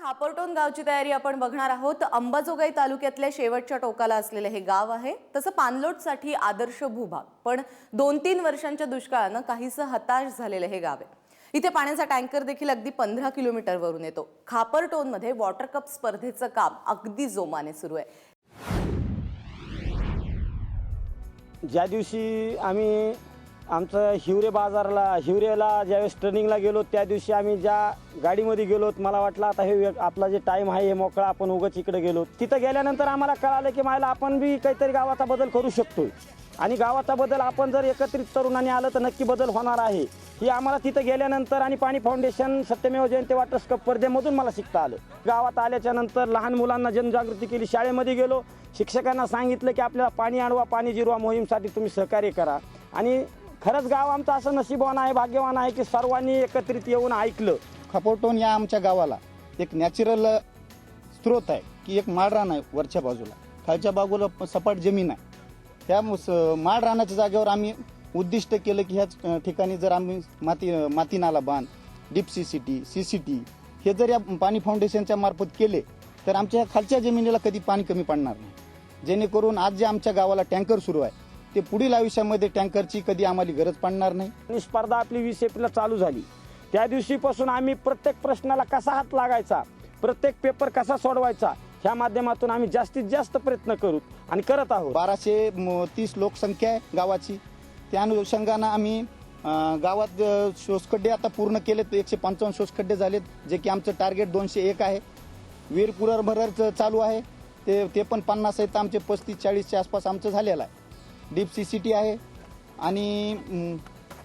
खापरटोन गावची तयारी आपण बघणार आहोत. अंबाजोगाई तालुक्यातल्या शेवटच्या टोकाला असलेलं हे गाव आहे. तसं पाणलोटसाठी आदर्श भूभाग. पण दोन तीन वर्षांच्या दुष्काळानं काहीसं हताश झालेलं हे गाव आहे. इथे पाण्याचा टँकर देखील अगदी पंधरा किलोमीटरवरून येतो. खापरटोनमध्ये वॉटर कप स्पर्धेचं काम अगदी जोमाने सुरू आहे. ज्या दिवशी आम्ही आमचं हिवरे बाजारला हिवरेला ज्यावेळेस ट्रेनिंगला गेलो त्या दिवशी आम्ही ज्या गाडीमध्ये गेलो मला वाटलं आता हे आपला जे टाईम आहे हे मोकळा आपण उगाच इकडे गेलो. तिथं गेल्यानंतर आम्हाला कळालं की मला आपण बी काहीतरी गावाचा बदल करू शकतो आणि गावाचा बदल आपण जर एकत्रित तरुणांनी आलं तर नक्की बदल होणार आहे. ही आम्हाला तिथं गेल्यानंतर आणि पाणी फाउंडेशन सत्यमेव जयंती वॉटर स्कप स्पर्धेमधून मला शिकता आलं. गावात आल्याच्यानंतर लहान मुलांना जनजागृती केली. शाळेमध्ये गेलो. शिक्षकांना सांगितलं की आपल्याला पाणी आणवा पाणी जिरवा मोहीमसाठी तुम्ही सहकार्य करा. आणि खरंच गाव आमचं असं नशीबवान आहे भाग्यवान आहे की सर्वांनी एकत्रित येऊन ऐकलं. खपोटोन या आमच्या गावाला एक नॅचरल स्रोत आहे की एक माळरान आहे वरच्या बाजूला. खालच्या बाजूला प- सपाट जमीन आहे. त्या माळ रानाच्या जागेवर आम्ही उद्दिष्ट केलं की ह्याच ठिकाणी जर आम्ही माती माती नाला बांध deep C C T C C T हे जर या पाणी फाउंडेशनच्या मार्फत केले तर आमच्या खालच्या जमिनीला कधी पाणी कमी पडणार नाही. जेणेकरून आज जे आमच्या गावाला टँकर सुरू आहे ते पुढील आयुष्यामध्ये टँकरची कधी आम्हाला गरज पडणार नाही. आणि स्पर्धा आपली वीस एप्रिलला चालू झाली. त्या दिवशीपासून आम्ही प्रत्येक प्रश्नाला कसा हात लागायचा प्रत्येक पेपर कसा सोडवायचा ह्या माध्यमातून आम्ही जास्तीत जास्त प्रयत्न करू आणि करत आहोत. बाराशे तीस लोकसंख्या आहे गावाची. त्या अनुषंगानं आम्ही गावात शोषखड्डे आता पूर्ण केलेत. एकशे पंचावन्न शोषखड्डे झालेत जे की आमचं टार्गेट दोनशे एक आहे. वीर पुनर्भरण चालू आहे. ते ते पण पन्नास आहेत. आमचे पस्तीस चाळीसच्या आसपास आमचं झालेलं आहे. डीप सी सी टी आहे. आणि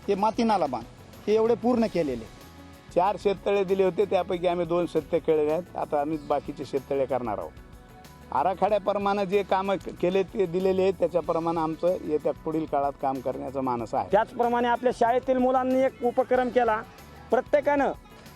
ते माती नाला बांध हे एवढे पूर्ण केलेले. चार शेततळे दिले होते. त्यापैकी आम्ही दोन शेततळे आहेत. आता आम्ही बाकीचे शेततळे करणार आहोत. आराखड्याप्रमाणे जे कामं केले ते दिलेले आहेत त्याच्याप्रमाणे आमचं येत्या पुढील काळात काम करण्याचं मानस आहे. त्याचप्रमाणे आपल्या शाळेतील मुलांनी एक उपक्रम केला. प्रत्येकानं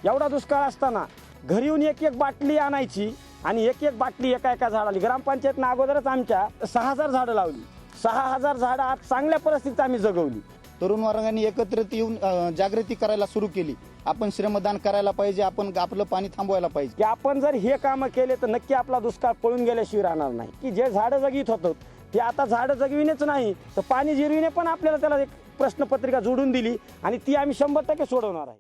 एवढा दुष्काळ असताना घरी येऊन एक एक बाटली आणायची आणि एक एक बाटली एका एका झाडाली. ग्रामपंचायतनं अगोदरच आमच्या सहा हजार झाडं लावली. सहा हजार झाडं आज चांगल्या परिस्थितीत आम्ही जगवली. तरुण वर्गाने एकत्रित येऊन जागृती करायला सुरू केली. आपण श्रमदान करायला पाहिजे आपण आपलं पाणी थांबवायला पाहिजे. की आपण जर हे कामं केले तर नक्की आपला दुष्काळ पळून गेल्याशिवाय राहणार नाही. की जे झाडं जगीत होतं ते आता झाडं जगविणेच नाही तर पाणी जिरविणे पण आपल्याला त्याला एक प्रश्नपत्रिका जोडून दिली आणि ती आम्ही शंभर टक्के सोडवणार आहे.